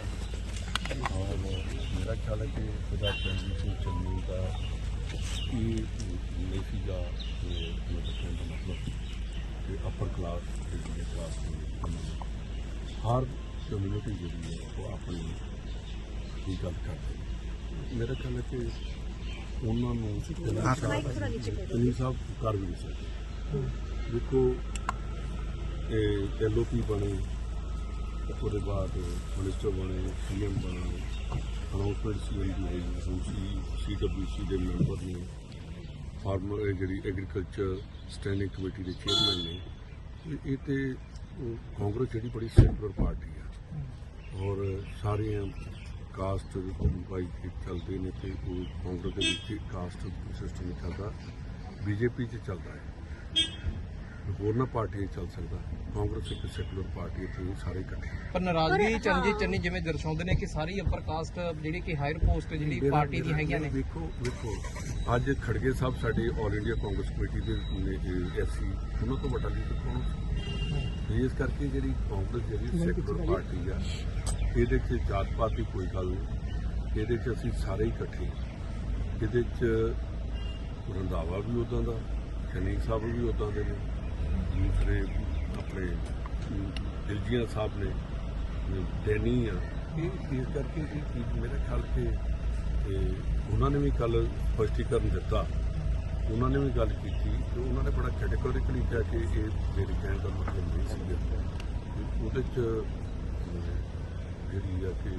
ਔਰ ਮੇਰਾ ਖਿਆਲ ਹੈ ਕਿ ਸਰਦਾਰ ਰਣਜੀਤ ਸਿੰਘ ਚੰਨੀ ਦਾ ਇਹ ਨਹੀਂ ਸੀਗਾ ਕਿ ਮਤਲਬ ਦਾ ਮਤਲਬ ਕਿ ਅਪਰ ਕਲਾਸ ਜਿਹੜੀ ਕਲਾਸ ਹਰ ਕਮਿਊਨਿਟੀ ਜਿਹੜੀ ਹੈ ਉਹ ਆਪਣੀ ਦੀ ਗੱਲ ਕਰਦੇ। ਮੇਰਾ ਖਿਆਲ ਹੈ ਕਿ ਉਹਨਾਂ ਨੂੰ ਚੰਨੀ ਸਾਹਿਬ ਕਰ ਵੀ ਨਹੀਂ ਸਕਦੇ। ਦੇਖੋ ਇਹ ਐਲਓਪੀ ਬਣੇ ਉਹਦੇ ਬਾਅਦ ਮਿਨਿਸਟਰ ਬਣੇ, ਸੀਐਮ ਬਣੇ ਅਨਾਉਂਸਮੈਂਟ ਸੀਐਮ ਦੀ ਹੋਈ ਹੁਣ ਸੀ ਸੀਡਬਲਯੂਸੀ ਦੇ ਮੈਂਬਰ ਨੇ, ਫਾਰਮਰ ਜਿਹੜੀ ਐਗਰੀਕਲਚਰ ਸਟੈਂਡਿੰਗ ਕਮੇਟੀ ਦੇ ਚੇਅਰਮੈਨ ਨੇ ਇਹ- ਇਹ ਤੇ ਉਹ ਕਾਂਗਰਸ ਜਿਹੜੀ ਬੜੀ ਸੈਕੂਲਰ ਪਾਰਟੀ ਆ। ਔਰ ਸਾਰੀਆਂ ਕਾਸਟ ਵਾਈਜ਼ ਚੱਲਦੇ ਨੇ ਤੇ ਉਹ ਕਾਂਗਰਸ ਦੇ ਵਿੱਚ ਕਾਸਟ ਸਿਸਟਮ ਨਹੀਂ ਚੱਲਦਾ ਬੀਜੇਪੀ 'ਚ ਚੱਲਦਾ ਹੈ। ਹੋਰਨਾਂ ਪਾਰਟੀਆਂ 'ਚ ਚੱਲ ਸਕਦਾ। ਕਾਂਗਰਸ ਇੱਕ ਸੈਕੂਲਰ ਪਾਰਟੀ ਇਹ ਸਾਰੇ ਇਕੱਠੇ ਪਰ ਨਾਰਾਜ਼ਗੀ ਚਰਨਜੀਤ ਚੰਨੀ ਜਿਵੇਂ ਦਰਸਾਉਂਦੇ ਨੇ ਕਿ ਸਾਰੀ ਅਪਰ ਕਾਸਟ ਜਿਹੜੀ ਕਿ ਹਾਇਰ ਪੋਸਟ ਜਿਹੜੀ ਪਾਰਟੀ ਦੀ ਹੈਗੀਆਂ ਨੇ। ਵੇਖੋ ਵੇਖੋ ਅੱਜ ਖੜਗੇ ਸਾਹਿਬ ਸਾਡੇ ਆਲ ਇੰਡੀਆ ਕਾਂਗਰਸ ਕਮੇਟੀ ਦੇ ਐਸਸੀ ਉਹਨਾਂ ਤੋਂ ਵੱਡਾ ਲੀਡਰ ਕੌਣ? ਇਸ ਕਰਕੇ ਜਿਹੜੀ ਕਾਂਗਰਸ ਜਿਹੜੀ ਸੈਕੂਲਰ ਪਾਰਟੀ ਆ ਇਹਦੇ 'ਚ ਜਾਤ ਪਾਤ ਦੀ ਕੋਈ ਗੱਲ ਨਹੀਂ। ਇਹਦੇ 'ਚ ਅਸੀਂ ਸਾਰੇ ਇਕੱਠੇ। ਇਹਦੇ 'ਚ ਰੰਧਾਵਾ ਵੀ ਉਦਾਂ ਦਾ ਚੰਨੀ ਸਾਹਿਬ ਵੀ ਉਦਾਂ ਦੇ ਨੇ। ਦੂਸਰੇ ਆਪਣੇ ਦਿਲਜੀਆਂ ਸਾਹਿਬ ਨੇ ਡੈਨੀ ਆ। ਇਹ ਇਸ ਕਰਕੇ ਇਹ ਚੀਜ਼ ਮੇਰੇ ਖਿਆਲ ਤੇ ਤੇ ਉਹਨਾਂ ਨੇ ਵੀ ਕੱਲ ਸਪਸ਼ਟੀਕਰਨ ਦਿੱਤਾ। ਉਹਨਾਂ ਨੇ ਵੀ ਗੱਲ ਕੀਤੀ ਤੇ ਉਹਨਾਂ ਨੇ ਬੜਾ ਕੈਟੇਗੋਰੀਕਲੀ ਕਿਹਾ ਕਿ ਇਹ ਮੇਰੇ ਕਹਿਣ ਦਾ ਮਤਲਬ ਨਹੀਂ ਤੇ ਉਹਦੇ ਚ ਜਿਹੜੀ ਆ ਕਿ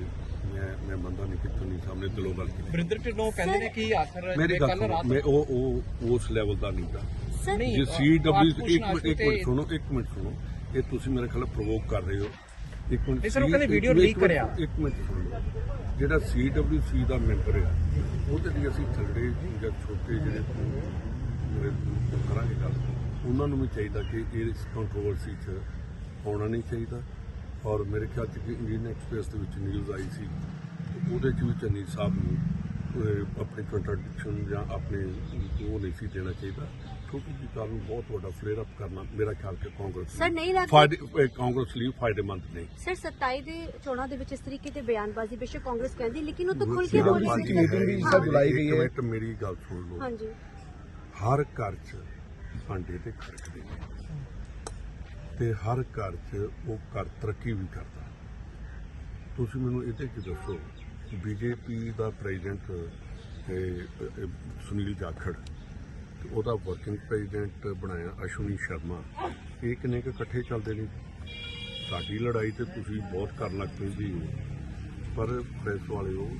ਮੈਂ ਮੈਂ ਮੰਨਦਾ ਨਹੀਂ ਕਿ ਚੰਨੀ ਸਾਹਮਣੇ ਦਿਲੋਂ ਗੱਲ ਕੀਤੀ। ਵਰਿੰਦਰ ਢਿੱਲੋਂ ਕਹਿੰਦੇ ਨੇ ਕਿ ਆਖਰ ਕੱਲ ਰਾਤ ਮੈਂ ਉਹ ਉਹ ਉਸ ਲੈਵਲ ਦਾ ਨਹੀਂ ਗਾ। ਸਰ? ਨਹੀਂ, ਜੇ ਅ, ਸੀ ਡਬਲਯੂ ਪਾਸਪੋਰਟ ਇੱਕ ਮਿੰਟ ਇੱਕ ਤੇ- ਮਿੰਟ ਸੁਣੋ ਇੱਕ ਮਿੰਟ ਸੁਣੋ। ਇਹ ਤੁਸੀਂ ਮੇਰੇ ਖਿਆਲ ਪ੍ਰੋਵੋਕ ਕਰ ਰਹੇ ਹੋ। ਇੱਕ ਮਿੰਟ ਨਹੀਂ ਸਰ, ਉਹ C- ਕਹਿੰਦੇ ਇੱਕ ਮਿੰਟ- leak ਕਰਿਆ। ਇੱਕ ਮਿੰਟ ਸੁਣੋ। ਜਿਹੜਾ ਸੀ ਡਬਲਯੂ ਸੀ ਦਾ ਮੈਂਬਰ ਹੈ ਉਹਦੇ ਲਈ ਅਸੀਂ ਜਾਂ ਛੋਟੇ ਜਿਹੜੇ ਮੇਰੇ ਕਰਾਂਗੇ ਗੱਲ ਉਹਨਾਂ ਨੂੰ ਵੀ ਚਾਹੀਦਾ ਕਿ ਇਸ ਕੰਟਰੋਵਰਸੀ 'ਚ ਆਉਣਾ ਨਹੀਂ ਚਾਹੀਦਾ। ਔਰ ਮੇਰੇ ਖਿਆਲ 'ਚ ਕਿ ਇੰਡੀਅਨ ਐਕਸਪ੍ਰੈਸ ਦੇ ਵਿੱਚ ਨਿਊਜ਼ ਆਈ ਸੀ ਉਹਦੇ 'ਚ ਵੀ ਚੰਨੀ ਸਾਹਿਬ ਨੂੰ ਆਪਣੀ ਕੰਟਰਡਿਕਸ਼ਨ ਜਾਂ ਆਪਣੇ ਉਹ ਨਹੀਂ ਸੀ ਦੇਣਾ ਚਾਹੀਦਾ। ਛੋਟੀ ਜਿਹੀ ਗੱਲ ਨੂੰ ਬਹੁਤ ਵੱਡਾ ਫਲੇਅਰ ਅਪ ਕਰਨਾ ਮੇਰਾ ਖਿਆਲ ਕਿ ਕਾਂਗਰਸ ਸਰ, ਨਹੀਂ ਲੱਗਦਾ- ਫਾਇਦੇ ਕਾਂਗਰਸ ਲਈ ਫਾਇਦੇਮੰਦ ਨਹੀਂ। ਸਰ 27 ਦੇ ਚੋਣਾਂ ਦੇ ਵਿੱਚ ਇਸ ਤਰੀਕੇ ਤੇ ਬਿਆਨਬਾਜ਼ੀ ਬੇਸ਼ੱਕ ਕਾਂਗਰਸ ਕਹਿੰਦੀ ਲੇਕਿਨ ਉਹ ਤਾਂ ਖੁੱਲ ਕੇ ਬੋਲ ਰਹੀ ਹੈ। ਵੀ ਕਿ ਸਰ ਬੁਲਾਈ ਗਈ ਹੈ। ਮੇਰੀ ਗੱਲ ਸੁਣ ਲਓ। ਹਾਂਜੀ। ਹਰ ਘਰ 'ਚ ਭਾਂਡੇ ਤੇ ਖੜਕਦੇ ਨੇ। ਤੇ ਹਰ ਘਰ 'ਚ ਉਹ ਘਰ ਤਰੱਕੀ ਵੀ ਕਰਦਾ। ਤੁਸੀਂ ਮੈਨੂੰ ਇਹਦੇ 'ਚ ਦੱਸੋ ਬੀਜੇਪੀ ਦਾ ਪ੍ਰੈਜ਼ੀਡੈਂਟ ਸੁਨੀਲ ਜਾਖੜ ਉਹਦਾ ਵਰਕਿੰਗ ਪ੍ਰੈਜ਼ੀਡੈਂਟ ਬਣਾਇਆ, ਅਸ਼ਵਨੀ ਸ਼ਰਮਾ। ਇਹ ਕਿੰਨੇ ਕੁ ਇਕੱਠੇ ਚੱਲਦੇ ਨੇ? ਸਾਡੀ ਲੜਾਈ ਤੇ ਤੁਸੀਂ ਬਹੁਤ ਕਰਨ ਲੱਗ ਪੈਂਦੀ ਹੋ ਪਰ ਪ੍ਰੈਸ ਵਾਲਿਓ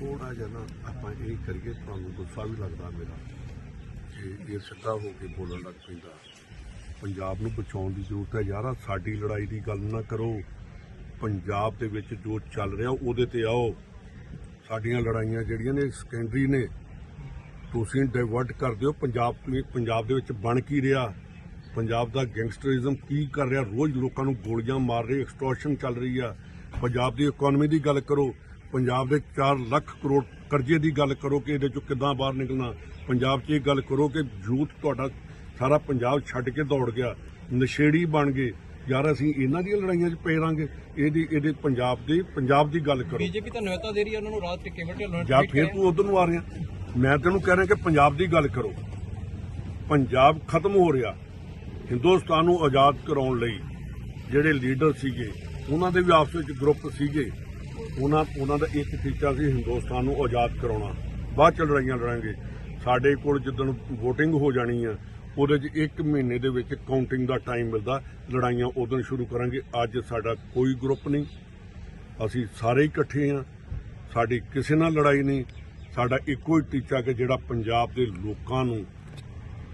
ਥੋੜਾ ਜਿਹਾ ਨਾ ਆਪਾਂ ਇਹ ਕਰੀਏ, ਤੁਹਾਨੂੰ ਗੁੱਸਾ ਵੀ ਲੱਗਦਾ ਮੇਰਾ। ਇਹ ਇਹ ਸਿੱਧਾ ਹੋ ਕੇ ਬੋਲਣ ਲੱਗ ਪੈਂਦਾ। ਪੰਜਾਬ ਨੂੰ ਬਚਾਉਣ ਦੀ ਜ਼ਰੂਰਤ ਹੈ। ਯਾਰਾ ਸਾਡੀ ਲੜਾਈ ਦੀ ਗੱਲ ਨਾ ਕਰੋ। ਪੰਜਾਬ ਦੇ ਵਿੱਚ ਜੋ ਚੱਲ ਰਿਹਾ, ਉਹਦੇ ਤੇ ਆਓ। ਸਾਡੀਆਂ ਲੜਾਈਆਂ ਜਿਹੜੀਆਂ ਨੇ ਸੈਕੰਡਰੀ ਨੇ ਤੁਸੀਂ ਡਾਇਵਰਟ ਕਰ ਦਿਓ। ਪੰਜਾਬ ਪੰਜਾਬ ਦੇ ਵਿੱਚ ਬਣ ਕੀ ਰਿਹਾ? ਪੰਜਾਬ ਦਾ ਗੈਂਗਸਟਰਿਜ਼ਮ ਕੀ ਕਰ ਰਿਹਾ? ਰੋਜ਼ ਲੋਕਾਂ ਨੂੰ ਗੋਲੀਆਂ ਮਾਰ ਰਹੇ ਐਕਸਟੋਰਸ਼ਨ ਚੱਲ ਰਹੀ ਆ। ਪੰਜਾਬ ਦੀ ਇਕਨੋਮੀ ਦੀ ਗੱਲ ਕਰੋ ਪੰਜਾਬ ਦੇ 4 ਲੱਖ ਕਰੋੜ ਕਰਜ਼ੇ ਦੀ ਗੱਲ ਕਰੋ ਕਿ ਇਹਦੇ ਚੋਂ ਕਿੱਦਾਂ ਬਾਹਰ ਨਿਕਲਣਾ। ਪੰਜਾਬ 'ਚ ਇਹ ਗੱਲ ਕਰੋ ਕਿ ਯੂਥ ਤੁਹਾਡਾ ਸਾਰਾ ਪੰਜਾਬ ਛੱਡ ਕੇ ਦੌੜ ਗਿਆ। ਨਸ਼ੇੜੀ ਬਣ ਗਏ। ਯਾਰ ਅਸੀਂ ਇਹਨਾਂ ਦੀਆਂ ਲੜਾਈਆਂ 'ਚ ਪਏ ਰਾਂਗੇ ਇਹਦੀ ਇਹਦੇ ਪੰਜਾਬ ਦੀ ਪੰਜਾਬ ਦੀ ਗੱਲ ਕਰੋ। ਬੀਜੇਪੀ ਤਾਂ ਨਿਯਤਾ ਦੇ ਰਹੀ ਹੈ ਉਹਨਾਂ ਨੂੰ ਰਾਤ ਕੇਵਲ ਢਿੱਲੋਂ ਜਾਂ ਫਿਰ। ਤੂੰ ਉਧਰ ਨੂੰ ਆ ਰਿਹਾ। ਮੈਂ ਤੈਨੂੰ ਕਹਿ ਰਿਹਾ ਕਿ ਪੰਜਾਬ ਦੀ ਗੱਲ ਕਰੋ। ਪੰਜਾਬ ਖਤਮ ਹੋ ਰਿਹਾ। ਹਿੰਦੁਸਤਾਨ ਨੂੰ ਆਜ਼ਾਦ ਕਰਾਉਣ ਲਈ ਜਿਹੜੇ ਲੀਡਰ ਸੀਗੇ, ਉਹਨਾਂ ਦੇ ਵੀ ਆਪਸ ਵਿੱਚ ਗਰੁੱਪ ਸੀਗੇ। ਉਹਨਾਂ ਉਹਨਾਂ ਦਾ ਇੱਕ ਟੀਚਾ ਸੀ ਹਿੰਦੁਸਤਾਨ ਨੂੰ ਆਜ਼ਾਦ ਕਰਾਉਣਾ। ਬਾਅਦ ਚ ਲੜਾਈਆਂ ਲੜਾਂਗੇ। ਸਾਡੇ ਕੋਲ ਜਦੋਂ VOTING ਹੋ ਜਾਣੀ ਆ, ਉਹਦੇ 'ਚ ਇੱਕ ਮਹੀਨੇ ਦੇ ਵਿੱਚ ਕਾਊਂਟਿੰਗ ਦਾ ਟਾਈਮ ਮਿਲਦਾ। ਲੜਾਈਆਂ ਉਦੋਂ ਸ਼ੁਰੂ ਕਰਾਂਗੇ। ਅੱਜ ਸਾਡਾ ਕੋਈ ਗਰੁੱਪ ਨਹੀਂ। ਅਸੀਂ ਸਾਰੇ ਇਕੱਠੇ ਹਾਂ ਸਾਡੀ ਕਿਸੇ ਨਾਲ ਲੜਾਈ ਨਹੀਂ। ਸਾਡਾ ਇੱਕੋ ਹੀ ਟੀਚਾ ਕਿ ਜਿਹੜਾ ਪੰਜਾਬ ਦੇ ਲੋਕਾਂ ਨੂੰ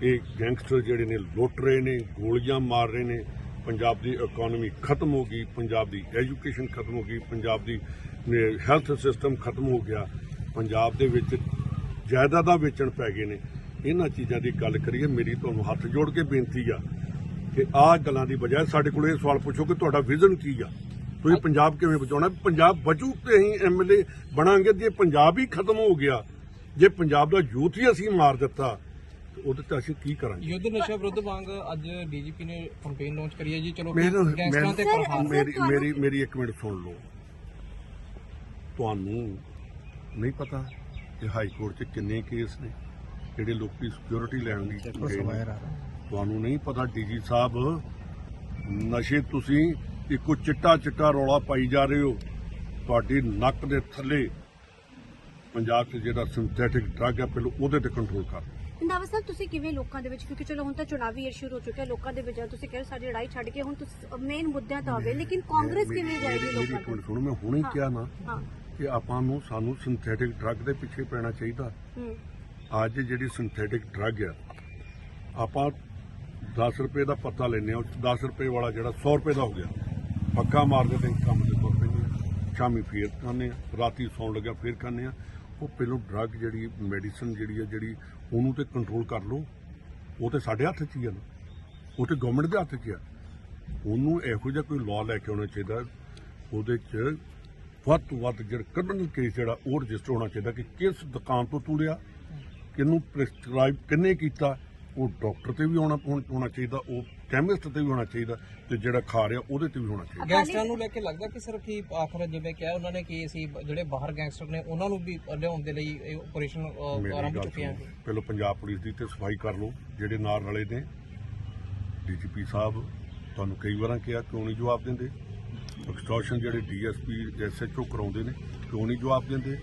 ਇਹ ਗੈਂਗਸਟਰ ਜਿਹੜੇ ਨੇ ਲੁੱਟ ਰਹੇ ਨੇ, ਗੋਲੀਆਂ ਮਾਰ ਰਹੇ ਨੇ, ਪੰਜਾਬ ਦੀ ਇਕਨੋਮੀ ਖਤਮ ਹੋ ਗਈ, ਪੰਜਾਬ ਦੀ ਐਜੂਕੇਸ਼ਨ ਖਤਮ ਹੋ ਗਈ, ਪੰਜਾਬ ਦੀ ਹੈਲਥ ਸਿਸਟਮ ਖਤਮ ਹੋ ਗਿਆ, ਪੰਜਾਬ ਦੇ ਵਿੱਚ ਜਾਇਦਾਦਾਂ ਵੇਚਣ ਪੈ ਗਏ ਨੇ। ਇਹਨਾਂ ਚੀਜ਼ਾਂ ਦੀ ਗੱਲ ਕਰੀਏ, ਮੇਰੀ ਤੁਹਾਨੂੰ ਹੱਥ ਜੋੜ ਕੇ ਬੇਨਤੀ ਆ ਕਿ ਆਹ ਗੱਲਾਂ ਦੀ ਬਜਾਏ ਸਾਡੇ ਕੋਲ ਇਹ ਸਵਾਲ ਪੁੱਛੋ ਕਿ ਤੁਹਾਡਾ ਵਿਜ਼ਨ ਕੀ ਆ? ਤੁਸੀਂ ਪੰਜਾਬ ਕਿਵੇਂ ਬਚਾਉਣਾ? ਪੰਜਾਬ ਬਚੂ ਤੇ ਅਸੀਂ ਐਮਐਲਏ ਬਣਾਂਗੇ ਜੇ ਪੰਜਾਬ ਹੀ ਖਤਮ ਹੋ ਗਿਆ ਜੇ ਪੰਜਾਬ ਦਾ ਯੂਥ ਹੀ ਅਸੀਂ ਮਾਰ ਦਿੱਤਾ ਉਹਦੇ ਤੇ ਅਸੀਂ ਕੀ ਕਰਾਂਗੇ? ਯੁੱਧ ਨਸ਼ਾ ਵਿਰੁੱਧ ਵਾਂਗ ਅੱਜ ਡੀਜੀਪੀ ਨੇ ਕੰਪੇਨ ਲਾਂਚ ਕਰੀ ਹੈ ਜੀ। ਚਲੋ ਗੈਂਗਸਟਰਾਂ ਤੇ ਮੇਰੀ ਮੇਰੀ ਮੇਰੀ ਇੱਕ ਮਿੰਟ ਸੁਣ ਲਓ। ਤੁਹਾਨੂੰ ਨਹੀਂ ਪਤਾ ਕਿ ਹਾਈ ਕੋਰਟ 'ਚ ਕਿੰਨੇ ਕੇਸ ਨੇ ਜਿਹੜੇ ਲੋਕੀ ਸਿਕਿਉਰਿਟੀ ਲੈਣ ਨੇ। ਤੁਹਾਨੂੰ ਨਹੀਂ ਪਤਾ ਡੀਜੀ ਸਾਹਿਬ ਨਸ਼ੇ ਤੁਸੀਂ ਇੱਕੋ ਚਿੱਟਾ ਚਿੱਟਾ ਰੌਲਾ ਪਾਈ ਜਾ ਰਹੇ ਹੋ। ਤੁਹਾਡੀ ਨੱਕ ਦੇ ਥੱਲੇ ਪੰਜਾਬ 'ਚ ਜਿਹੜਾ ਸਿੰਥੈਟਿਕ ਡਰੱਗ ਹੈ ਪਹਿਲਾਂ ਉਹਦੇ ਤੇ ਕੰਟਰੋਲ ਕਰ। ਇੰਦਾਵਾ ਸਾਹਿਬ ਤੁਸੀਂ ਕਿਵੇਂ ਲੋਕਾਂ ਦੇ ਵਿੱਚ ਕਿਉਂਕਿ ਚਲੋ ਹੁਣ ਤਾਂ ਚੁਣਾਵੀ ਈਅਰ ਸ਼ੁਰੂ ਹੋ ਚੁੱਕਿਆ ਲੋਕਾਂ ਦੇ ਵਿੱਚ ਤੁਸੀਂ ਕਹਿੰਦੇ ਸਾਡੀ ਲੜਾਈ ਛੱਡ ਕੇ ਹੁਣ ਤੁਸੀਂ ਮੇਨ ਮੁੱਦਿਆਂ ਤਾਂ ਹੋਵੇ ਲੇਕਿਨ ਕਾਂਗਰਸ ਕਿਵੇਂ ਜਾਏਗੀ ਲੋਕਾਂ ਤੱਕ ਸੁਣੋ ਮੈਂ ਹੁਣੇ ਹਾਂ। ਕਿਹਾ ਨਾ ਹਾਂ। ਕਿ ਆਪਾਂ ਨੂੰ ਸਾਨੂੰ ਸਿੰਥੈਟਿਕ ਡਰੱਗ ਦੇ ਪਿੱਛੇ ਪੈਣਾ ਚਾਹੀਦਾ। ਹੂੰ। ਅੱਜ ਜਿਹੜੀ ਸਿੰਥੈਟਿਕ ਡਰੱਗ ਆ ਆਪਾਂ 10 ਰੁਪਏ ਦਾ ਪੱਤਾ ਲੈਨੇ ਆ 10 ਰੁਪਏ ਵਾਲਾ ਜਿਹੜਾ 100 ਰੁਪਏ ਦਾ ਹੋ ਗਿਆ। ਪੱਕਾ ਮਾਰਦੇ ਤੇ ਕੰਮ ਦੇ ਤੁਰ ਪੈਂਦੇ ਆ ਸ਼ਾਮੀ ਫੇਰ ਖਾਂਦੇ ਆ ਰਾਤੀ ਸੌਣ ਲੱਗਿਆ, ਫੇਰ ਖਾਂਦੇ ਆ ਉਹ ਪਹਿਲੋਂ ਡਰੱਗ ਜਿਹੜੀ ਮੈਡੀਸਨ ਜਿਹੜੀ ਆ, ਜਿਹੜੀ ਉਹਨੂੰ ਤੇ ਕੰਟਰੋਲ ਕਰ ਲਓ। ਉਹ ਤੇ ਸਾਡੇ ਹੱਥ 'ਚ ਹੀ ਆ ਨਾ। ਉਹ ਤੇ ਗਵਰਨਮੈਂਟ ਦੇ ਹੱਥ 'ਚ ਆ। ਉਹਨੂੰ ਇਹੋ ਜਿਹਾ ਕੋਈ ਲਾਅ ਲੈ ਕੇ ਆਉਣਾ ਚਾਹੀਦਾ। ਉਹਦੇ 'ਚ ਵੱਧ ਤੋਂ ਵੱਧ ਜਿਹੜਾ ਕ੍ਰਿਮੀਨਲ ਕੇਸ ਜਿਹੜਾ, ਉਹ ਰਜਿਸਟਰ ਹੋਣਾ ਚਾਹੀਦਾ ਕਿ ਕਿਸ ਦੁਕਾਨ ਤੋਂ ਤੂੰ ਲਿਆ ਕਿਹਨੂੰ ਪ੍ਰੈਸਕ੍ਰਾਈਬ ਕਿੰਨੇ ਕੀਤਾ ਉਹ ਡਾਕਟਰ ਤੇ ਵੀ ਹੋਣਾ ਹੋਣਾ ਚਾਹੀਦਾ ਉਹ ਕੈਮਿਸਟ ਤੇ ਵੀ ਹੋਣਾ ਚਾਹੀਦਾ ਤੇ ਜਿਹੜਾ ਖਾ ਰਿਹਾ ਉਹਦੇ ਤੇ ਵੀ ਹੋਣਾ ਚਾਹੀਦਾ। ਗੈਂਗਸਟਰਾਂ ਨੂੰ ਲੈ ਕੇ ਲੱਗਦਾ ਕਿ ਸਿਰਫ ਕੀ ਆਖਰ ਜਿਵੇਂ ਕਿਹਾ ਉਹਨਾਂ ਨੇ ਕਿ ਅਸੀਂ ਜਿਹੜੇ ਬਾਹਰ ਗੈਂਗਸਟਰ ਨੇ ਉਹਨਾਂ ਨੂੰ ਵੀ ਲਿਆਉਣ ਦੇ ਲਈ ਇਹ ਆਪਰੇਸ਼ਨ ਆਰੰਭ ਚੁੱਕੇ ਆ। ਪਹਿਲਾਂ ਪੰਜਾਬ ਪੁਲਿਸ ਦੀ ਤੇ ਸਫ਼ਾਈ ਕਰ ਲਓ ਜਿਹੜੇ ਨਾਲ ਰਲੇ ਨੇ ਡੀਜੀਪੀ ਸਾਹਿਬ ਤੁਹਾਨੂੰ ਕਈ ਵਾਰਾਂ ਕਿਹਾ ਕਿਉਂ ਨਹੀਂ ਜਵਾਬ ਦਿੰਦੇ? ਐਕਸਟੋਰਸ਼ਨ ਜਿਹੜੇ ਡੀਐਸਪੀ ਐਸਐਚਓ ਕਰਾਉਂਦੇ ਨੇ ਕਿਉਂ ਨਹੀਂ ਜਵਾਬ ਦਿੰਦੇ?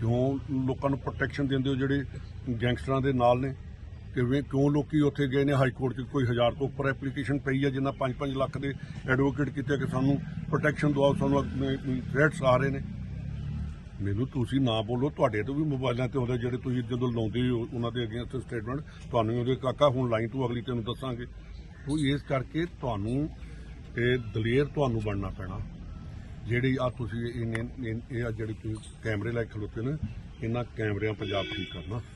ਕਿਉਂ ਲੋਕਾਂ ਨੂੰ ਪ੍ਰੋਟੈਕਸ਼ਨ ਦਿੰਦੇ ਹੋ ਜਿਹੜੇ ਗੈਂਗਸਟਰਾਂ ਦੇ ਨਾਲ ਨੇ? ਕਿਵੇਂ ਕਿਉਂ ਲੋਕੀ ਉੱਥੇ ਗਏ ਨੇ, ਹਾਈ ਕੋਰਟ 'ਚ ਕੋਈ ਹਜ਼ਾਰ ਤੋਂ ਉੱਪਰ ਐਪਲੀਕੇਸ਼ਨ ਪਈ ਹੈ, ਜਿੰਨਾ 5-5 ਲੱਖ ਦੇ ਐਡਵੋਕੇਟ ਕੀਤੇ ਕਿ ਸਾਨੂੰ ਪ੍ਰੋਟੈਕਸ਼ਨ ਦਿਵਾਓ, ਸਾਨੂੰ ਥ੍ਰੈਟਸ ਆ ਰਹੇ ਨੇ। ਮੈਨੂੰ ਤੁਸੀਂ ਨਾ ਬੋਲੋ, ਤੁਹਾਡੇ ਤੋਂ ਵੀ ਮੋਬਾਈਲਾਂ ਤੇ ਆਉਂਦੇ ਜਿਹੜੇ ਤੁਸੀਂ ਜਦੋਂ ਲਾਉਂਦੇ ਹੋ ਉਹਨਾਂ ਦੇ ਅਗੇਂਸਟ ਸਟੇਟਮੈਂਟ ਤੁਹਾਨੂੰ ਉਹਦੇ ਕਾਕਾ ਹੁਣ ਲਾਈਨ ਤੋਂ ਅਗਲੀ ਤੈਨੂੰ ਦੱਸਾਂਗੇ। ਉਹ ਇਸ ਕਰਕੇ ਤੁਹਾਨੂੰ ਇਹ ਦਲੇਰ ਤੁਹਾਨੂੰ ਬਣਨਾ ਪੈਣਾ। ਜਿਹੜੀ ਆ ਤੁਸੀਂ ਇਹਨੇ ਇਹ- ਇਹ ਜਿਹੜੀ ਤੁਸੀਂ ਕੈਮਰੇ ਲੈ ਕੇ ਖਲੋਤੇ ਨੇ, ਇਹਨਾਂ ਕੈਮਰਿਆਂ ਪੰਜਾਬ ਠੀਕ ਕਰਨਾ।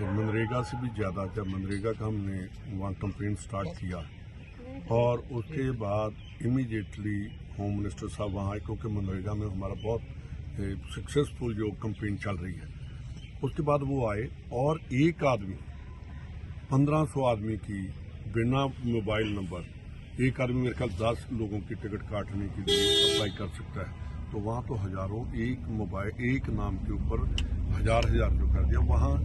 منریگا سے بھی زیادہ جب منریگا کا ہم نے وہاں کمپین سٹارٹ کیا اور اس کے بعد امیڈیٹلی ہوم منسٹر صاحب وہاں آئے کیونکہ منریگا میں ہمارا بہت سکسیزفل جو کمپین چل رہی ہے۔ اس کے بعد وہ آئے اور ایک آدمی، پندرہ سو آدمی کی بنا موبائل نمبر، ایک آدمی میرے خیال دس لوگوں کی ٹکٹ کاٹنے کے لیے اپلائی کر سکتا ہے۔ تو وہاں تو ہزاروں ایک موبائل، ایک نام کے اوپر ہزار ہزار جو کر دیا۔ وہاں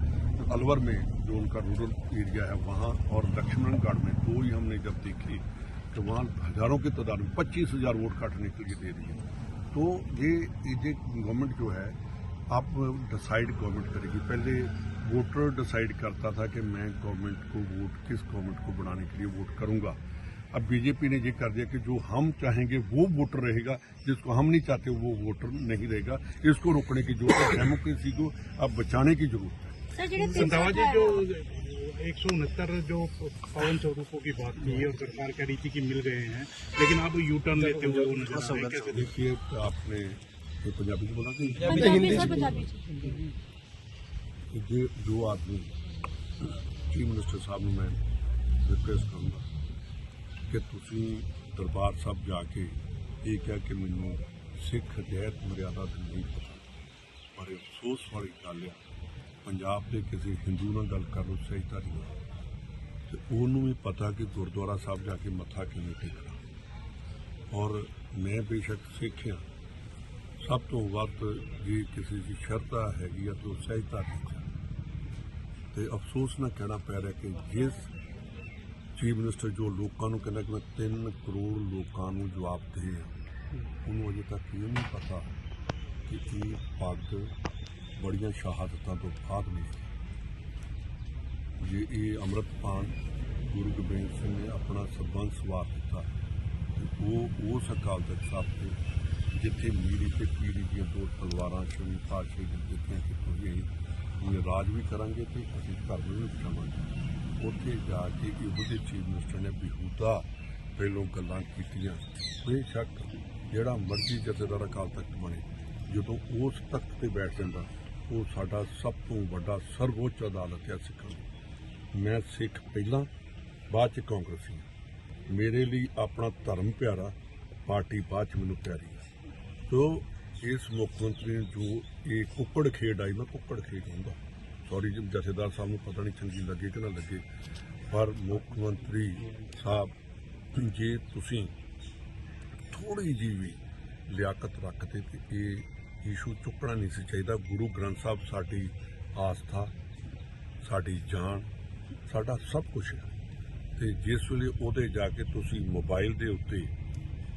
الور میں جو ان کا رورل ایریا ہے، وہاں اور لکشمن گڑھ میں دو ہی ہم نے جب دیکھی تو وہاں ہزاروں کے تعداد میں پچیس ہزار ووٹ کاٹنے کے لیے دے دیے تو یہ گورنمنٹ جو ہے، آپ ڈسائڈ گورنمنٹ کرے گی۔ پہلے ووٹر ڈسائیڈ کرتا تھا کہ میں گورنمنٹ کو ووٹ کس گورنمنٹ کو بنانے کے لیے ووٹ کروں گا۔ اب بی جے پی نے یہ کر دیا کہ جو ہم چاہیں گے وہ ووٹر رہے گا۔ جس کو ہم نہیں چاہتے وہ ووٹر نہیں رہے گا۔ اس کو روکنے کی ضرورت ہے۔ ڈیموکریسی کو اب بچانے کی ضرورت سر جو ایک سو انہتر جو پاون چوروپوں کی بات کی اور سرکار کہہ رہی تھی کہ مل گئے ہیں لیکن آپ یو ٹرن لیتے ہوئے وہ نظر دیکھیے آپ نے پنجابی سے بولا ہندی جو آدمی چیف منسٹر صاحب میں ریکویسٹ کروں گا کہ تھی دربار ਸਾਹਿਬ ਜਾ ਕੇ ਇਹ ਕਿਹਾ ਕਿ ਮੈਨੂੰ ਸਿੱਖ ਹਦਾਇਤ ਮਰਿਆਦਾ ਦੀ ਨਹੀਂ ਪਤਾ ਪਰ ਅਫਸੋਸ ਵਾਲੀ ਗੱਲ ਹੈ ਪੰਜਾਬ ਦੇ ਕਿਸੇ ਹਿੰਦੂ ਨਾਲ ਗੱਲ ਕਰ ਲਓ ਸਹੀਤਾ ਨਹੀਂ ਤੇ ਉਹਨੂੰ ਵੀ ਪਤਾ ਕਿ ਗੁਰਦੁਆਰਾ ਸਾਹਿਬ ਜਾ ਕੇ ਮੱਥਾ ਕਿਵੇਂ ਟੇਕਣਾ। ਔਰ ਮੈਂ ਬੇਸ਼ੱਕ ਸਿੱਖ ਹਾਂ ਸਭ ਤੋਂ ਵੱਧ ਜੇ ਕਿਸੇ ਦੀ ਸ਼ਰਧਾ ਹੈਗੀ ਆ, ਤਾਂ ਉਹ ਸਹਿਜਤਾ ਦੀ ਤੇ ਅਫਸੋਸ ਨਾਲ ਕਹਿਣਾ ਪੈ ਰਿਹਾ ਕਿ ਜਿਸ ਚੀਫ ਮਿਨਿਸਟਰ ਜੋ ਲੋਕਾਂ ਨੂੰ ਕਹਿੰਦਾ ਕਿ ਮੈਂ 3 ਕਰੋੜ ਲੋਕਾਂ ਨੂੰ ਜਵਾਬ ਦੇ ਆ ਉਹਨੂੰ ਅਜੇ ਤੱਕ ਇਹ ਨਹੀਂ ਪਤਾ ਕਿ ਇਹ ਪੱਗ ਬੜੀਆਂ ਸ਼ਹਾਦਤਾਂ ਤੋਂ ਬਾਅਦ ਮਿਲੀ। ਜੇ ਇਹ ਅੰਮ੍ਰਿਤਪਾਨ ਗੁਰੂ ਗੋਬਿੰਦ ਸਿੰਘ ਨੇ ਆਪਣਾ ਸਰਬੰਸ ਸਵਾਰ ਦਿੱਤਾ, ਤੇ ਉਹ ਉਸ ਅਕਾਲ ਤਖਤ ਸਾਹਿਬ ਤੇ ਜਿੱਥੇ ਮੀਰੀ ਤੇ ਪੀਰੀ ਦੀਆਂ ਦੋ ਤਲਵਾਰਾਂ ਛਵੀ ਪਾਸ਼ੇ ਦੀ ਦਿੱਤੀਆਂ ਕਿ ਤੁਸੀਂ ਇਹ ਰਾਜ ਵੀ ਕਰਾਂਗੇ ਤੇ ਅਸੀਂ ਘਰ ਨੂੰ ਵੀ ਬਚਾਵਾਂਗੇ ਉੱਥੇ ਜਾ ਕੇ ਇਹੋ ਜਿਹੇ ਚੀਫ ਮਿਨਿਸਟਰ ਨੇ ਬਿਹੂਦਾ ਪਹਿਲੋਂ ਗੱਲਾਂ ਕੀਤੀਆਂ। ਬੇਸ਼ੱਕ ਜਿਹੜਾ ਮਰਜ਼ੀ ਜਥੇਦਾਰ ਅਕਾਲ ਤਖਤ ਬਣੇ, ਜਦੋਂ ਉਸ ਤਖਤ ਤੇ ਬੈਠ ਜਾਂਦਾ ਉਹ ਸਾਡਾ ਸਭ ਤੋਂ ਵੱਡਾ ਸਰਵਉੱਚ ਅਦਾਲਤ ਹੈ ਸਿੱਖਾਂ ਦੀ। ਮੈਂ ਸਿੱਖ ਪਹਿਲਾਂ, ਬਾਅਦ ਚ ਕਾਂਗਰਸੀ। ਹਾਂ। ਮੇਰੇ ਲਈ ਆਪਣਾ ਧਰਮ ਪਿਆਰਾ, ਪਾਰਟੀ ਬਾਅਦ ਚ ਮੈਨੂੰ ਪਿਆਰੀ ਹੈ ਇਸ ਮੁੱਖ ਮੰਤਰੀ ਨੂੰ ਜੋ ਇਹ ਕੁੱਕੜ ਖੇਡ ਆਈ, ਮੈਂ ਕੁੱਕੜ ਖੇਡ ਹੁੰਦਾ ਸੌਰੀ ਜੀ, ਜਥੇਦਾਰ ਸਾਹਿਬ ਨੂੰ ਪਤਾ ਨਹੀਂ ਚੰਗੀ ਲੱਗੇ ਕਿ ਨਾ ਲੱਗੇ। ਪਰ ਮੁੱਖ ਮੰਤਰੀ ਸਾਹਿਬ, ਜੇ ਤੁਸੀਂ ਥੋੜੀ ਜਿਹੀ ਵੀ ਲਿਆਕਤ ਰੱਖਦੇ ਤੇ ਇਹ ਇਸ਼ੂ ਚੁੱਕਣਾ ਨਹੀਂ ਸੀ ਚਾਹੀਦਾ। ਗੁਰੂ ਗ੍ਰੰਥ ਸਾਹਿਬ ਸਾਡੀ ਆਸਥਾ, ਸਾਡੀ ਜਾਨ, ਸਾਡਾ ਸਭ ਕੁਝ ਹੈ। ਤੇ ਜਿਸ ਵੇਲੇ ਉਹਦੇ ਜਾ ਕੇ ਤੁਸੀਂ ਮੋਬਾਈਲ ਦੇ ਉੱਤੇ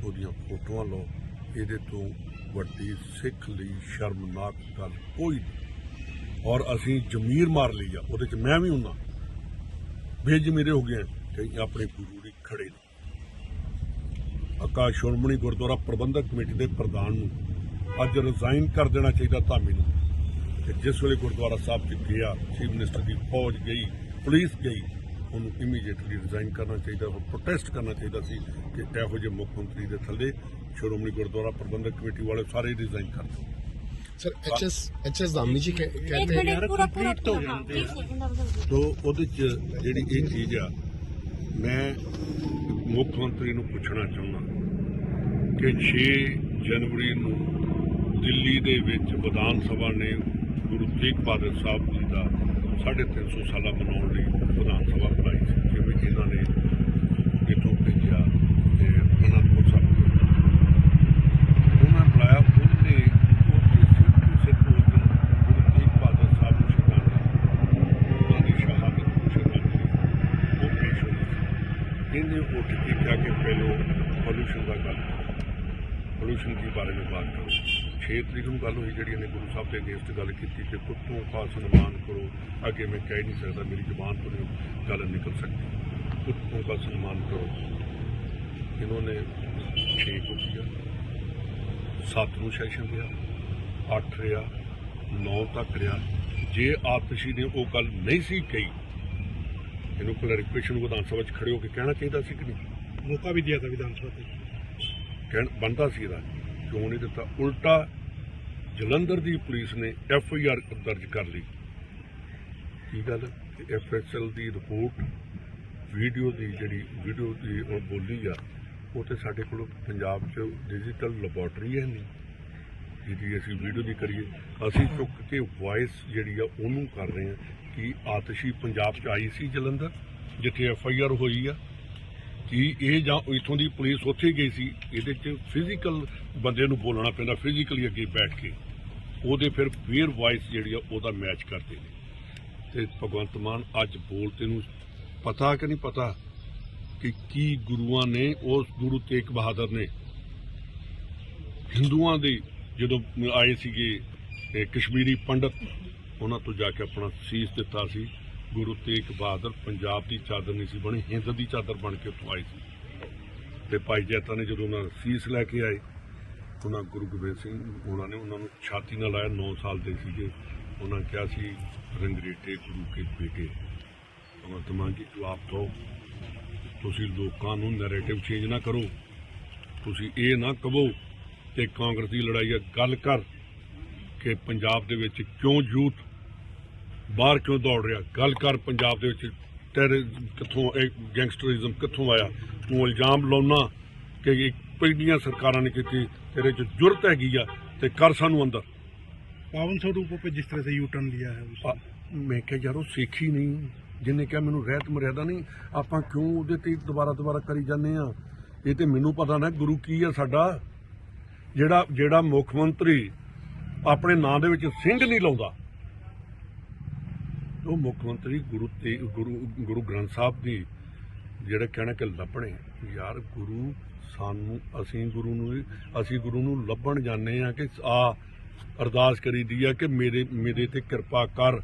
ਉਹਦੀਆਂ ਫੋਟੋਆਂ ਲਓ, ਇਹਦੇ ਤੋਂ ਵੱਡੀ ਸਿੱਖ ਲਈ ਸ਼ਰਮਨਾਕ ਗੱਲ ਕੋਈ ਨਹੀਂ। ਔਰ ਅਸੀਂ ਜ਼ਮੀਰ ਮਾਰ ਲਈ ਆ, ਉਹਦੇ ਚ ਮੈਂ ਵੀ ਹੁੰਦਾ। ਬੇਜ਼ਮੀਰੇ ਹੋ ਗਏ ਕਿ ਆਪਣੇ ਗੁਰੂ ਦੀ ਖੜੇ ਨੇ। ਆਕਾਸ਼ ਸ਼੍ਰੋਮਣੀ ਗੁਰਦੁਆਰਾ ਪ੍ਰਬੰਧਕ ਕਮੇਟੀ ਦੇ ਪ੍ਰਧਾਨ ਨੂੰ ਅੱਜ ਰਿਜ਼ਾਈਨ ਕਰ ਦੇਣਾ ਚਾਹੀਦਾ ਧਾਮੀ ਨੂੰ ਤੇ ਜਿਸ ਵੇਲੇ ਗੁਰਦੁਆਰਾ ਸਾਹਿਬ ਚ ਗਿਆ ਚੀਫ ਮਿਨਿਸਟਰ ਦੀ ਫੌਜ ਗਈ ਪੁਲਿਸ ਗਈ ਉਹਨੂੰ ਇਮੀਡੀਏਟਲੀ ਰਿਜ਼ਾਈਨ ਕਰਨਾ ਚਾਹੀਦਾ ਉਹ ਪ੍ਰੋਟੈਸਟ ਕਰਨਾ ਚਾਹੀਦਾ ਸੀ ਕਿ ਇਹੋ ਜਿਹੇ ਮੁੱਖ ਮੰਤਰੀ ਦੇ ਥੱਲੇ ਸ਼੍ਰੋਮਣੀ ਗੁਰਦੁਆਰਾ ਪ੍ਰਬੰਧਕ ਕਮੇਟੀ ਵਾਲੇ ਸਾਰੇ ਰਿਜ਼ਾਈਨ ਕਰ ਦੋ ਸਰ ਐਚਐਸ ਐਚਐਸ ਦਾਮਨੀ ਜੀ ਕਹਿੰਦੇ ਨੇ ਯਾਰ ਕੰਪਲੀਟ ਤੋਂ ਜਾਂਦੇ ਉਹਦੇ ਚ ਜਿਹੜੀ ਇਹ ਚੀਜ਼ ਆ ਮੈਂ ਮੁੱਖ ਮੰਤਰੀ ਨੂੰ ਪੁੱਛਣਾ ਚਾਹੁੰਦਾ ਕਿ 6 ਜਨਵਰੀ ਨੂੰ ਦਿੱਲੀ ਦੇ ਵਿੱਚ ਵਿਧਾਨ ਸਭਾ ਨੇ ਗੁਰੂ ਤੇਗ ਬਹਾਦਰ ਸਾਹਿਬ ਜੀ ਦਾ 350 ਸਾਲਾ ਮਨਾਉਣ ਲਈ ਵਿਧਾਨ ਸਭਾ ਬਣਾਈ ਸੀ, ਜਿਵੇਂ ਇਹਨਾਂ ਨੇ ਇਥੋਂ ਭੇਜਿਆ ਤੇ ਅਨੰਦਪੁਰ ਸਾਹਿਬ ਤੋਂ। ਉਹਨਾਂ ਬੁਲਾਇਆ ਉਹਨੇ ਉਹ ਕਿਸੇ ਉਸ ਦਿਨ ਗੁਰੂ ਤੇਗ ਬਹਾਦਰ ਸਾਹਿਬ ਨੂੰ ਸ਼ਰਧਾਂਜਲੀ ਉਹਨਾਂ ਦੀ ਸ਼ਹਾਦਤ ਨੂੰ ਸ਼ਰਧਾਂਜਲੀ ਉਹ ਪੇਸ਼ ਹੋਈ ਸੀ। ਇਹਨੇ ਉੱਠ ਕੇ ਕਿਹਾ ਕਿ ਪਹਿਲੋਂ ਪੋਲੂਸ਼ਨ ਦਾ ਗੱਲ ਪੋਲੂਸ਼ਨ ਦੇ ਬਾਰੇ ਵਿੱਚ ਬਾਤ ਕਰੋ ਛੇ ਤਰੀਕ ਨੂੰ ਗੱਲ ਹੋਈ ਜਿਹੜੀ ਇਹਨੇ ਗੁਰੂ ਸਾਹਿਬ ਦੇ ਅਗੇਂਸਟ ਗੱਲ ਕੀਤੀ ਕਿ ਕੁੱਤੋਂ ਖਾਸ ਸਨਮਾਨ ਕਰੋ ਅੱਗੇ ਮੈਂ ਕਹਿ ਨਹੀਂ ਸਕਦਾ ਮੇਰੀ ਜ਼ੁਬਾਨ ਤੋਂ ਗੱਲ ਨਿਕਲ ਸਕਦੀ। ਕੁੱਤੋਂ ਦਾ ਸਨਮਾਨ ਕਰੋ। ਇਹਨਾਂ ਨੇ ਛੇ ਨੂੰ ਕੀਤਾ 7 ਨੂੰ ਸੈਸ਼ਨ ਗਿਆ ਅੱਠ ਰਿਆ ਨੌ ਤੱਕ ਰਿਆ ਜੇ ਆਪਸੀ ਨੇ ਉਹ ਗੱਲ ਨਹੀਂ ਸੀ ਕਹੀ ਇਹਨੂੰ ਕਲੈਰੀਫਿਕੇਸ਼ਨ ਨੂੰ ਵਿਧਾਨ ਸਭਾ 'ਚ ਖੜੇ ਹੋ ਕੇ ਕਹਿਣਾ ਚਾਹੀਦਾ ਸੀ ਕਿ ਨਹੀਂ? ਮੌਕਾ ਵੀ ਦਿਆ ਤਾਂ ਵਿਧਾਨ ਸਭਾ ਤੇ। ਕਹਿਣ ਬੰਦਾ ਸੀ ਇਹਦਾ। ਕਿਉਂ ਨਹੀਂ ਦਿੱਤਾ? ਉਲਟਾ ਜਲੰਧਰ ਦੀ ਪੁਲਿਸ ਨੇ ਐਫ ਆਈ ਆਰ ਦਰਜ ਕਰ ਲਈ। ਕੀ ਗੱਲ? ਐਫ ਐਸ ਐਲ ਦੀ ਰਿਪੋਰਟ, ਵੀਡੀਓ ਦੀ ਜਿਹੜੀ ਵੀਡੀਓ ਦੀ ਉਹ ਬੋਲੀ ਆ, ਉਹ ਤੇ ਸਾਡੇ ਕੋਲ ਪੰਜਾਬ 'ਚ ਡਿਜੀਟਲ ਲੈਬੋਰਟਰੀ ਹੈ ਨਹੀਂ। ਜਿਹਦੀ ਅਸੀਂ ਵੀਡੀਓ ਦੀ ਕਰੀਏ। ਅਸੀਂ ਚੁੱਕ ਕੇ ਵਾਇਸ ਜਿਹੜੀ ਆ, ਉਹਨੂੰ ਕਰ ਰਹੇ ਹਾਂ ਕਿ ਆਤਸ਼ੀ ਪੰਜਾਬ 'ਚ ਆਈ ਸੀ ਜਲੰਧਰ, ਜਿੱਥੇ ਐਫ ਆਈ ਆਰ ਹੋਈ ਆ। ਕਿ ਇਹ ਜਾਂ ਇਥੋਂ ਦੀ ਪੁਲਿਸ ਉੱਥੇ ਗਈ ਸੀ, ਇਹਦੇ 'ਚ ਫਿਜ਼ੀਕਲ ਬੰਦੇ ਨੂੰ ਬੋਲਣਾ ਪੈਂਦਾ ਫਿਜ਼ੀਕਲੀ ਅੱਗੇ ਬੈਠ ਕੇ। ਉਹਦੇ ਫਿਰ ਫੇਰ ਵਾਇਸ ਜਿਹੜੀ ਆ, ਉਹਦਾ ਮੈਚ ਕਰਦੇ ਨੇ। ਤੇ ਭਗਵੰਤ ਮਾਨ ਅੱਜ ਬੋਲ ਤੈਨੂੰ ਪਤਾ ਕਿ ਨਹੀਂ ਪਤਾ ਕਿ ਕੀ ਗੁਰੂਆਂ ਨੇ, ਉਸ ਗੁਰੂ ਤੇਗ ਬਹਾਦਰ ਨੇ ਹਿੰਦੂਆਂ ਦੇ ਜਦੋਂ ਆਏ ਸੀਗੇ ਕਸ਼ਮੀਰੀ ਪੰਡਤ, ਉਹਨਾਂ ਤੋਂ ਜਾ ਕੇ ਆਪਣਾ ਸੀਸ ਦਿੱਤਾ ਸੀ। ਗੁਰੂ ਤੇਗ ਬਹਾਦਰ ਪੰਜਾਬ ਦੀ ਚਾਦਰ ਨਹੀਂ ਸੀ ਬਣੀ, ਹਿੰਦ ਦੀ ਚਾਦਰ ਬਣ ਕੇ ਉੱਥੋਂ ਆਏ ਸੀ। ਤੇ ਭਾਈ ਜੈਤਾ ਨੇ ਜਦੋਂ ਉਹਨਾਂ ਸੀਸ ਲੈ ਕੇ ਆਏ, ਉਹਨਾਂ ਗੁਰੂ ਗੋਬਿੰਦ ਸਿੰਘ ਉਹਨਾਂ ਨੇ ਉਹਨਾਂ ਨੂੰ ਛਾਤੀ ਨਾਲ ਲਾਇਆ 9 ਸਾਲ ਦੇ ਸੀਗੇ। ਉਹਨਾਂ ਕਿਹਾ ਸੀ, ਰੰਗਰੇਟੇ ਗੁਰੂ ਕੇ ਬੇਟੇ ਭਗਵੰਤ ਮਾਨ ਜਵਾਬ ਦਿਓ, ਤੁਸੀਂ ਲੋਕਾਂ ਨੂੰ ਨੈਰੇਟਿਵ ਚੇਂਜ ਨਾ ਕਰੋ, ਤੁਸੀਂ ਇਹ ਨਾ ਕਹੋ ਕਿ ਕਾਂਗਰਸ ਦੀ ਲੜਾਈ ਹੈ। ਗੱਲ ਕਰ ਕਿ ਪੰਜਾਬ ਦੇ ਵਿੱਚ ਕਿਉਂ ਯੂਥ ਬਾਹਰ ਕਿਉਂ ਦੌੜ ਰਿਹਾ ਗੱਲ ਕਰ ਪੰਜਾਬ ਦੇ ਵਿੱਚ ਟੈਰ ਕਿੱਥੋਂ ਇਹ ਗੈਂਗਸਟਰਿਜ਼ਮ ਕਿੱਥੋਂ ਆਇਆ ਤੂੰ ਇਲਜ਼ਾਮ ਲਾਉਣਾ ਕਿ ਇਹ ਪਹਿਲੀਆਂ ਸਰਕਾਰਾਂ ਨੇ ਕੀਤੀ ਤੇਰੇ 'ਚ ਜੁਰਤ ਹੈਗੀ ਆ ਤੇ ਕਰ ਸਾਨੂੰ ਅੰਦਰ पावन स्वरूपों पे जिस तरह से यू टर्न लिया है ਆ, उसमें ਮੈਂ ਕਿਹਾ ਯਾਰ ਉਹ ਸਿੱਖ ਹੀ ਨਹੀਂ ਜਿਹਨੇ ਕਿਹਾ ਮੈਨੂੰ ਰਹਿਤ ਮਰਿਆਦਾ ਨਹੀਂ ਆਪਾਂ ਕਿਉਂ ਉਹਦੇ ਤੇ ਦੁਬਾਰਾ ਦੁਬਾਰਾ ਕਰੀ ਜਾਂਦੇ ਆ ਇਹ ਤੇ ਮੈਨੂੰ ਪਤਾ ਨਾ ਗੁਰੂ ਕੀ ਆ ਸਾਡਾ ਜਿਹੜਾ ਜਿਹੜਾ ਮੁੱਖ ਮੰਤਰੀ ਆਪਣੇ ਨਾਂ ਦੇ ਵਿੱਚ ਸਿੰਘ ਨਹੀਂ ਲਾਉਂਦਾ ਉਹ ਮੁੱਖ ਮੰਤਰੀ ਗੁਰੂ ਤੇ ਗੁਰੂ ਗੁਰੂ ਗ੍ਰੰਥ ਸਾਹਿਬ ਦੀ ਜਿਹੜਾ ਕਹਿਣਾ ਕਿ ਲੱਭਣੇ, ਯਾਰ ਗੁਰੂ ਸਾਨੂੰ, ਅਸੀਂ ਗੁਰੂ ਨੂੰ, ਅਸੀਂ ਗੁਰੂ ਨੂੰ ਲੱਭਣ ਜਾਂਦੇ ਆ ਕਿ ਆ ਅਰਦਾਸ ਕਰੀਦੀ ਆ ਕਿ ਮੇਰੇ ਮੇਰੇ ਤੇ ਕਿਰਪਾ ਕਰ।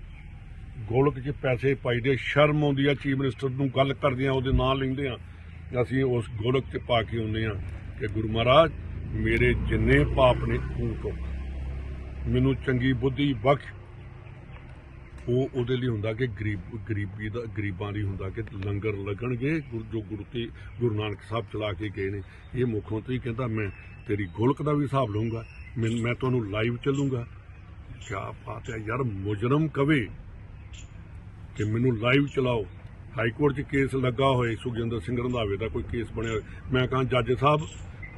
ਗੋਲਕ 'ਚ ਪੈਸੇ ਪਾਈਦੇ ਸ਼ਰਮ ਆਉਂਦੀ ਆ, ਚੀਫ ਮਿਨਿਸਟਰ ਨੂੰ ਗੱਲ ਕਰਦੇ ਆ, ਉਹਦੇ ਨਾਂ ਲੈਂਦੇ ਆ। ਅਸੀਂ ਉਸ ਗੋਲਕ 'ਚ ਪਾ ਕੇ ਆਉਂਦੇ ਆ ਕਿ ਗੁਰੂ ਮਹਾਰਾਜ, ਮੇਰੇ ਜਿੰਨੇ ਪਾਪ ਨੇ ਤੂੰ ਤੋਂ ਮੈਨੂੰ ਚੰਗੀ ਬੁੱਧੀ ਬਖਸ਼ ਉਹ ਉਹਦੇ ਲਈ ਹੁੰਦਾ ਕਿ ਗਰੀਬ, ਗਰੀਬੀ ਦਾ, ਗਰੀਬਾਂ ਲਈ ਹੁੰਦਾ ਕਿ ਲੰਗਰ ਲੱਗਣਗੇ, ਗੁਰੂ ਜੋ ਗੁਰੂ ਤੇ, ਗੁਰੂ ਨਾਨਕ ਸਾਹਿਬ ਚਲਾ ਕੇ ਗਏ ਨੇ। ਇਹ ਮੁੱਖ ਮੰਤਰੀ ਕਹਿੰਦਾ, ਮੈਂ ਤੇਰੀ ਗੋਲਕ ਦਾ ਵੀ ਹਿਸਾਬ ਲਵਾਂਗਾ ਮੈਂ ਮੈਂ ਤੁਹਾਨੂੰ ਲਾਈਵ ਚੱਲੂਗਾ। ਕਿਆ ਬਾਤ ਹੈ ਯਾਰ, ਮੁਜਰਮ ਕਵੇ। ਕਿ ਮੈਨੂੰ ਲਾਈਵ ਚਲਾਓ। ਹਾਈ ਕੋਰਟ 'ਚ ਕੇਸ ਲੱਗਾ ਹੋਏ ਸੁਖਜਿੰਦਰ ਸਿੰਘ ਰੰਧਾਵੇ ਦਾ ਕੋਈ ਕੇਸ ਬਣਿਆ ਹੋਇਆ। ਮੈਂ ਕਹਾਂ, ਜੱਜ ਸਾਹਿਬ,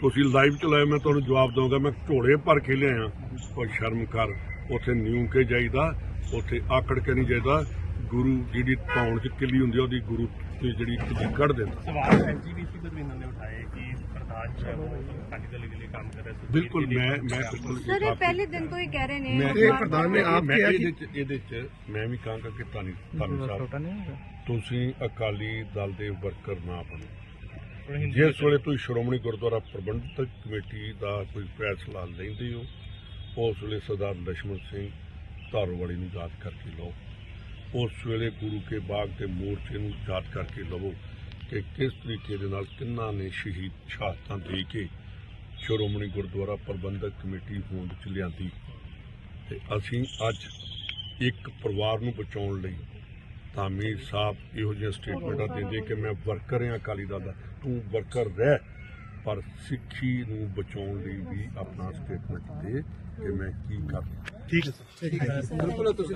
ਤੁਸੀਂ ਲਾਈਵ ਚਲਾਏ ਮੈਂ ਤੁਹਾਨੂੰ ਜਵਾਬ ਦਊਂਗਾ। ਮੈਂ ਝੋਲੇ ਭਰ ਕੇ ਲਿਆਇਆ ਕੋਈ ਸ਼ਰਮ ਕਰ, ਉੱਥੇ ਨਿਊ ਕੇ ਜਾਈਦਾ। ਉੱਥੇ ਆਕੜ ਕੇ ਨਹੀਂ ਜਾਈਦਾ ਗੁਰੂ ਜਿਹੜੀ ਟਾਉਣ ਚ ਕਿੱਲੀ ਹੁੰਦੀ ਆ ਉਹਦੀ ਗੁਰੂ ਤੇ ਜਿਹੜੀ ਕਿੱਲੀ ਕੱਢ ਦਿੰਦਾ। ਸਵਾਲ ਐਸਜੀਬੀਸੀ ਬਦਵੀਨਾਂ ਨੇ ਉਠਾਏ ਕਿ ਸਰਦਾਰ ਸਾਡੀ ਦਲ ਲਈ ਕੰਮ ਕਰ ਰਿਹਾ ਬਿਲਕੁਲ ਮੈਂ ਮੈਂ ਬਿਲਕੁਲ ਨੇ ਆਪ ਕਿਹਾ ਕਿ ਇਹਦੇ ਚ ਮੈਂ ਵੀ ਕਹਾਂਗਾ ਕਿ ਤੁਹਾਨੂੰ ਤੁਹਾਨੂੰ ਸਾਹਿਬ। ਤੁਸੀਂ ਅਕਾਲੀ ਦਲ ਦੇ ਵਰਕਰ ਨਾ ਬਣੋ। ਜਿਸ ਵੇਲੇ ਤੁਸੀਂ ਸ਼੍ਰੋਮਣੀ ਗੁਰਦੁਆਰਾ ਪ੍ਰਬੰਧਕ ਕਮੇਟੀ ਦਾ ਕੋਈ ਫੈਸਲਾ ਲੈਂਦੇ ਹੋ ਉਸ ਵੇਲੇ ਸਰਦਾਰ ਲక్ష్మణ ਸਿੰਘ ਧਾਰੋਵਾਲੀ ਨੂੰ ਯਾਦ ਕਰਕੇ ਲਓ। ਉਸ ਵੇਲੇ ਗੁਰੂ ਕੇ ਬਾਗ ਦੇ ਮੋਰਚੇ ਨੂੰ ਯਾਦ ਕਰਕੇ ਲਵੋ ਕਿ ਕਿਸ ਤਰੀਕੇ ਦੇ ਨਾਲ ਕਿੰਨਾ ਨੇ ਸ਼ਹੀਦ ਸ਼ਹਾਦਤਾਂ ਦੇ ਕੇ ਸ਼੍ਰੋਮਣੀ ਗੁਰਦੁਆਰਾ ਪ੍ਰਬੰਧਕ ਕਮੇਟੀ ਹੋਂਦ ਚ ਲਿਆਂਦੀ। ਤੇ ਅਸੀਂ ਅੱਜ ਇੱਕ ਪਰਿਵਾਰ ਨੂੰ ਬਚਾਉਣ ਲਈ ਤਾਮੀਰ ਸਾਹਿਬ ਇਹੋ ਜਿਹੀਆਂ ਸਟੇਟਮੈਂਟਾਂ ਦਿੰਦੇ ਕਿ ਮੈਂ ਵਰਕਰ ਹਾਂ, ਅਕਾਲੀ ਦਲ ਦਾ, ਤੂੰ ਵਰਕਰ ਰਹਿ। ਪਰ ਸਿੱਖੀ ਨੂੰ ਬਚਾਉਣ ਲਈ ਵੀ ਆਪਣਾ ਸਟੇਟਮੈਂਟ ਦੇ ਕਿ ਮੈਂ ਕੀ ਕਰ ਠੀਕ ਹੈ ਸਰ। ਬਿਲਕੁਲ ਤੁਸੀਂ